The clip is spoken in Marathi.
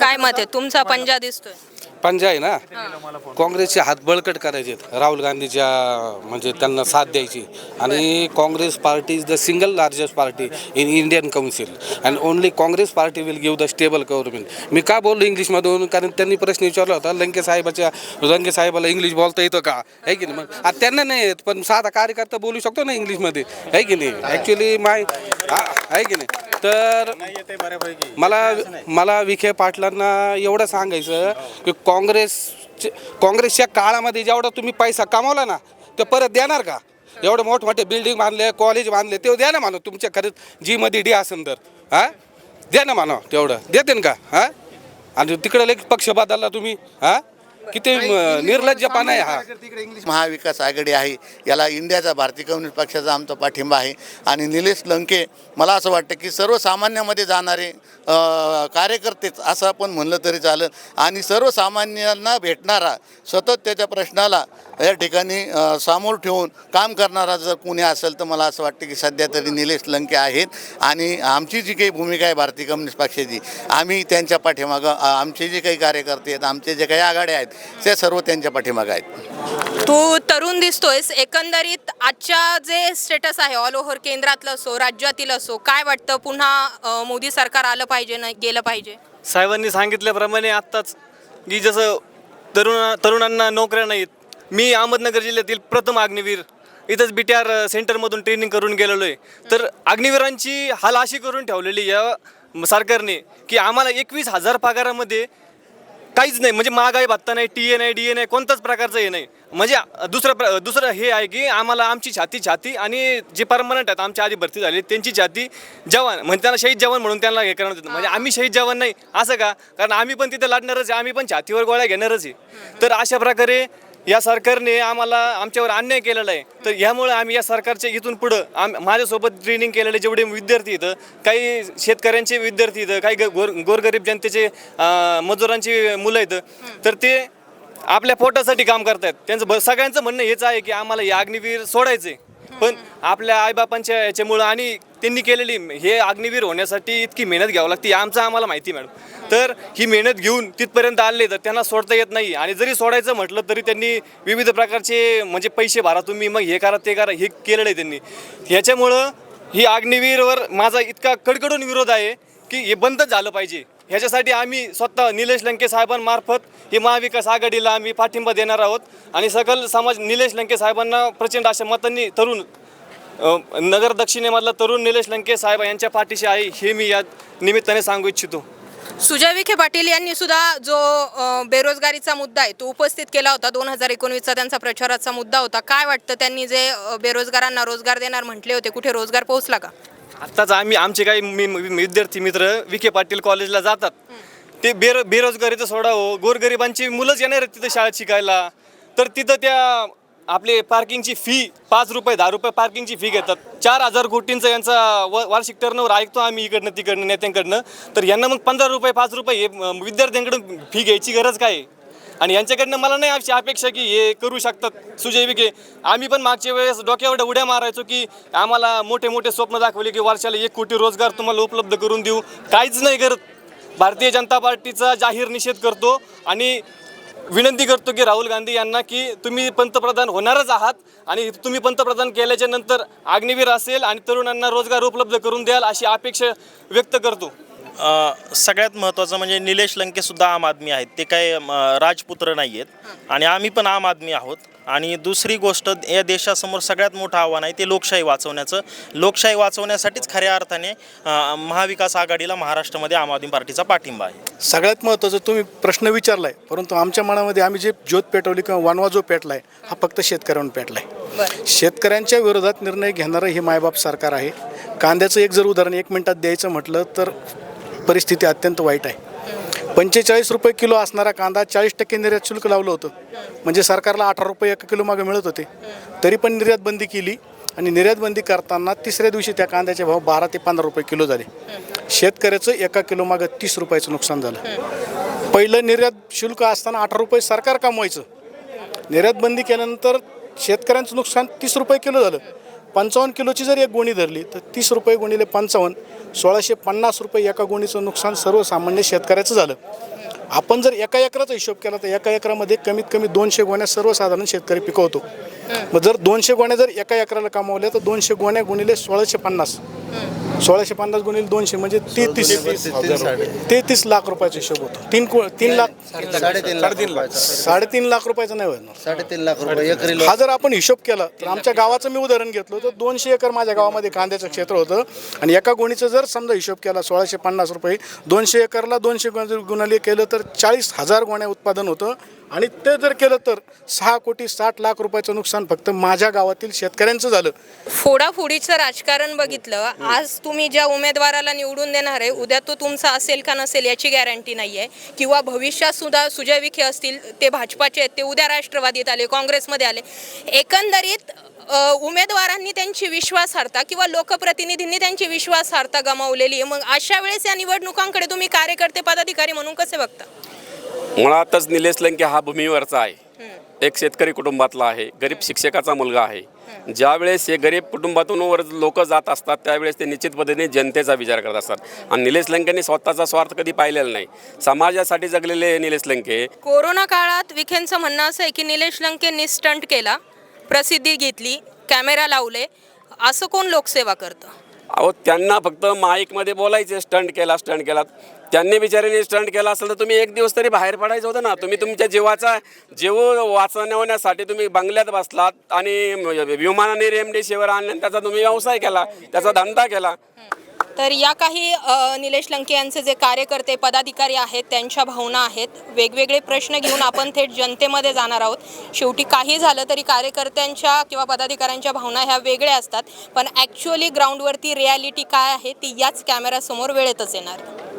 काय मत आहे? तुमचा पंजा दिसतोय. पंजा आहे ना? काँग्रेसचे हात बळकट करायचे राहुल गांधीच्या म्हणजे त्यांना साथ द्यायची. आणि Congress party is the single largest party in Indian council and only Congress party will give the stable government मी का बोललो इंग्लिशमधून? कारण त्यांनी प्रश्न विचारला होता लंके साहेबाच्या लंके साहेबाला इंग्लिश बोलता येतं का? आहे की नाही? मग आता त्यांना नाही येत पण साधा कार्यकर्ता बोलू शकतो ना इंग्लिशमध्ये. आहे की नाही? ॲक्च्युली माय आहे की नाही? तर मला मला विखे पाटलांना एवढं सांगायचं की काँग्रेस काँग्रेसच्या काळामध्ये जेवढा तुम्ही पैसा कमावला ना ते परत देणार का? एवढे मोठमोठे बिल्डिंग बांधले कॉलेज बांधले ते द्या ना मानव तुमच्या खरंच जीमध्ये डी असेल तर. हां? द्या ना मानव तेवढं. देते ना का? हां? आणि तिकडे लगेच पक्ष बदलला तुम्ही हां? किती निर्लज्जपणा आहे हा? महाविकास आघाडी आहे याला इंडियाचा भारतीय कम्युनिस्ट पक्षाचा आमचा पाठिंबा आहे. आणि निलेश लंके मला असं वाटतं की सर्वसामान्यामध्ये जाणारे कार्यकर्तेच असं आपण म्हणलं तरी चालेल. आणि सर्वसामान्यांना भेटणारा सतत त्याच्या प्रश्नाला या ठिकाणी सामोर ठेवून काम करणारा जर कोणी असेल तर मला असं वाटतं की सध्या तरी निलेश लंके आहेत. आणि आमची जी काही भूमिका आहे भारतीय कम्युनिस्ट पक्षाची आम्ही त्यांच्या पाठीमागं आमचे जे काही कार्यकर्ते आहेत आमचे जे काही आघाड्या आहेत त्या सर्व त्यांच्या पाठीमागं आहेत. तू तरुण दिसतोयस. एकंदरीत आजच्या जे स्टेटस आहे ऑल ओव्हर केंद्रातलं असो राज्यातील असो काय वाटतं पुन्हा मोदी सरकार आलं पाहिजे ना गेलं पाहिजे? साहेबांनी सांगितल्याप्रमाणे आत्ताच की जसं तरुण तरुणांना नोकऱ्या नाहीत मी अहमदनगर जिल्ह्यातील प्रथम अग्निवीर इथंच बी टी आर सेंटरमधून ट्रेनिंग करून गेलेलो आहे. तर अग्निवीरांची हाल अशी करून ठेवलेली या सरकारने की आम्हाला एकवीस हजार पगारामध्ये काहीच नाही. म्हणजे महागाई भत्ता नाही टी ए नाही डी ए नाही कोणताच प्रकारचं हे नाही. म्हणजे दुसरं प्र दुसरं हे आहे की आम्हाला आमची छाती छाती आणि जे परमनंट आहेत आमच्या आधी भरती झाली त्यांची छाती जवान म्हणजे त्यांना शहीद जवान म्हणून त्यांना हे करणार येतं. म्हणजे आम्ही शहीद जवान नाही. असं का? कारण आम्ही पण तिथे लढणारच आहे आम्ही पण छातीवर गोळ्या घेणारच आहे. तर अशा प्रकारे या सरकारने आम्हाला आमच्यावर अन्याय केलेला आहे. तर ह्यामुळे आम्ही या सरकारच्या इथून पुढं आम माझ्यासोबत ट्रेनिंग केलेले जेवढे विद्यार्थी इथं काही शेतकऱ्यांचे विद्यार्थी इथं काही ग- गोर गोरगरीब जनतेचे मजुरांची मुलं इथं तर ते आपल्या पोटासाठी काम करतायत. त्यांचं ब- सगळ्यांचं म्हणणं हेच आहे की आम्हाला हे अग्निवीर सोडायचे पण आपल्या आईबापांच्या याच्यामुळं आणि त्यांनी केलेली हे अग्निवीर होण्यासाठी इतकी मेहनत घ्यावी लागते आमचं आम्हाला माहिती मॅडम. तर ही मेहनत घेऊन तिथपर्यंत आले तर त्यांना सोडता येत नाही. आणि जरी सोडायचं म्हटलं तरी त्यांनी विविध प्रकारचे म्हणजे पैसे भरा तुम्ही मग हे करा ते करा हे केलेलं आहे त्यांनी. ह्याच्यामुळं ही अग्निवीरवर माझा इतका कडकडून विरोध आहे की हे बंदच झालं पाहिजे. ह्याच्यासाठी आम्ही स्वतः निलेश लंके साहेबांमार्फत ही महाविकास आघाडीला आम्ही पाठिंबा देणार आहोत. आणि सकल समाज निलेश लंके साहेबांना प्रचंड अशा मतांनी तरुण नगर दक्षिणेमधला तरुण निलेश लंके साहेब यांच्या पाठीशी आहे हे मी या निमित्ताने सांगू इच्छितो. सुजय विखे पाटील यांनी सुद्धा जो बेरोजगारीचा मुद्दा आहे तो उपस्थित केला होता. दोन हजार एकोणवीसचा त्यांचा प्रचाराचा मुद्दा होता. काय वाटतं त्यांनी जे बेरोजगारांना रोजगार देणार म्हटले होते कुठे रोजगार पोहोचला का? आत्ताच आम्ही आमचे काही मी मी- विद्यार्थी मित्र विखे पाटील कॉलेजला जातात. ते बेरो बेरोजगारीचं सोडावं हो. गोरगरिबांची मुलंच येणार आहेत तिथं शाळेत शिकायला. तर तिथं त्या आपले पार्किंगची फी पाच रुपये दहा रुपये पार्किंगची फी घेतात. चार हजार कोटींचा यांचा व वार्षिक टर्नवर ऐकतो आम्ही इकडनं तिकडनं नेत्यांकडनं. तर यांना मग पंधरा रुपये पाच रुपये हे अं, विद्यार्थ्यांकडून फी घ्यायची गरज काय आहे? आणि यांच्याकडनं मला नाही अशी अपेक्षा की हे करू शकतात. सुजय विखे आम्ही पण मागच्या वेळेस डोक्यावर उड्या मारायचो की आम्हाला मोठे मोठे स्वप्न दाखवले की वर्षाला एक कोटी रोजगार तुम्हाला उपलब्ध करून देऊ. काहीच नाही करत. भारतीय जनता पार्टीचा जाहीर निषेध करतो आणि विनंती करतो की राहुल गांधी यांना की तुम्ही पंतप्रधान होणारच आहात आणि तुम्ही पंतप्रधान केल्याच्यानंतर अग्निवीर असेल आणि तरुणांना रोजगार उपलब्ध करून द्याल अशी अपेक्षा व्यक्त करतो. सगळ्यात महत्त्वाचं म्हणजे निलेश लंके सुद्धा आम आदमी आहेत. ते काय राजपुत्र नाही आहेत आणि आम्ही पण आम आदमी आहोत. आणि दुसरी गोष्ट या देशासमोर सगळ्यात मोठं आव्हान आहे ते लोकशाही वाचवण्याचं. लोकशाही वाचवण्यासाठीच खऱ्या अर्थाने महाविकास आघाडीला महाराष्ट्रामध्ये आम आदमी पार्टीचा पाठिंबा आहे. सगळ्यात महत्त्वाचं तुम्ही प्रश्न विचारलाय परंतु आमच्या मनामध्ये आम्ही जे ज्योत पेटवली किंवा वानवा जो पेटलाय हा फक्त शेतकऱ्यांवर पेटलाय. शेतकऱ्यांच्या विरोधात निर्णय घेणारं हे मायबाप सरकार आहे. कांद्याचं एक जर उदाहरण एक मिनिटात द्यायचं म्हटलं तर परिस्थिती अत्यंत वाईट आहे. पंचेचाळीस रुपये किलो असणारा कांदा चाळीस टक्के निर्यात शुल्क लावलं होतं. म्हणजे सरकारला अठरा रुपये एक किलो मागे मिळत होते. तरी पण निर्यात बंदी केली आणि निर्यात बंदी करताना तिसऱ्या दिवशी त्या कांद्याचे भाव बारा ते पंधरा रुपये किलो झाले. शेतकऱ्याचं एका किलो मागं तीस रुपयाचं नुकसान झालं. पहिलं निर्यात शुल्क असताना अठरा रुपये सरकार कमवायचं. निर्यात बंदी केल्यानंतर शेतकऱ्यांचं नुकसान तीस रुपये किलो झालं. पंचावन्न किलोची जर एक गोणी धरली तर तीस रुपये गुणिले पंचावन्न सोळाशे पन्नास रुपये एका गोणीचं नुकसान सर्वसामान्य शेतकऱ्याचं झालं. आपण जर एका एकराचा हिशोब केला तर एका एकरामध्ये कमीत कमी दोनशे गोण्या सर्वसाधारण शेतकरी पिकवतो. मग जर दोनशे गोण्या जर एका एकराला कमावल्या तर दोनशे गोण्या गुणिले सोळाशे पन्नास. सोळाशे पन्नास गुणिले दोनशे म्हणजे तेहतीस. तेहतीस लाख रुपयाचा हिशोब होतो. तीन को तीन लाख साडेतीन लाख साडेतीन लाख. रुपयाचा नाही होणार. साडेतीन लाख रुपये एकरी हा जर आपण हिशोब केला तर आमच्या गावाचं मी उदाहरण घेतलं तर दोनशे एकर माझ्या गावामध्ये कांद्याचं क्षेत्र होतं. आणि एका गोणीचं जर समजा हिशोब केला सोळाशे पन्नास रुपये दोनशे एकरला दोनशे गुणाले केलं तर चाळीस हजार गोण्या उत्पादन होतं. आणि ते जर केलं तर सहा कोटी साठ लाख रुपयाचं नुकसान फक्त माझ्या गावातील शेतकऱ्यांचं झालं. फोडाफोडीचं राजकारण बघितलं आज तुम्ही ज्या उमेदवाराला निवडून देणार आहे उद्या तो तुमचा असेल का नसेल याची गॅरंटी नाही आहे किंवा भविष्यात सुद्धा सुजय विखे असतील ते भाजपाचे आहेत ते उद्या राष्ट्रवादीत आले काँग्रेसमध्ये आले. एकंदरीत उमेदवारांनी त्यांची विश्वासार्हता किंवा लोकप्रतिनिधींनी त्यांची विश्वासार्हता गमावलेली आहे. मग अशा वेळेस या निवडणुकांकडे तुम्ही कार्यकर्ते पदाधिकारी म्हणून कसे बघता? मुळातच निलेश लंके हा भूमीवरचा आहे. एक शेतकरी कुटुंबातला आहे. गरीब शिक्षकाचा मुलगा आहे. ज्यावेळेस हे गरीब कुटुंबातून वर लोक जात असतात त्यावेळेस ते निश्चित पद्धतीने जनतेचा विचार करत असतात. आणि निलेश लंकेंनी स्वतःचा स्वार्थ कधी पाहिलेला नाही. समाजासाठी जगलेले निलेश लंके. कोरोना काळात विखेंचं म्हणणं असं आहे की निलेश लंकेंनी स्टंट केला प्रसिद्धी घेतली कॅमेरा लावले. असं कोण लोकसेवा करतं? अहो त्यांना फक्त माईकमध्ये बोलायचे स्टंट केला स्टंट केला. त्यांनी बिचाऱ्यांनी स्टंट केला असेल तर तुम्ही एक दिवस तरी बाहेर पडायचं होतं ना. तुम्ही तुमच्या जीवाचा जीव वाचवण्यासाठी तुम्ही बंगल्यात बसलात आणि विमानाने रेमडेसिवीर आणले आणि त्याचा तुम्ही व्यवसाय केला त्याचा धंदा केला. तर या काही निलेश लंके यांचे जे कार्यकर्ते पदाधिकारी आहेत त्यांच्या भावना आहेत. वेगवेगळे प्रश्न घेऊन आपण थेट जनतेमध्ये जाणार आहोत. शेवटी काही झालं तरी कार्यकर्त्यांच्या किंवा पदाधिकाऱ्यांच्या भावना ह्या वेगळ्या असतात. पण ॲक्च्युअली ग्राउंडवरती रियालिटी काय आहे ती याच कॅमेऱ्यासमोर वेळेतच येणार.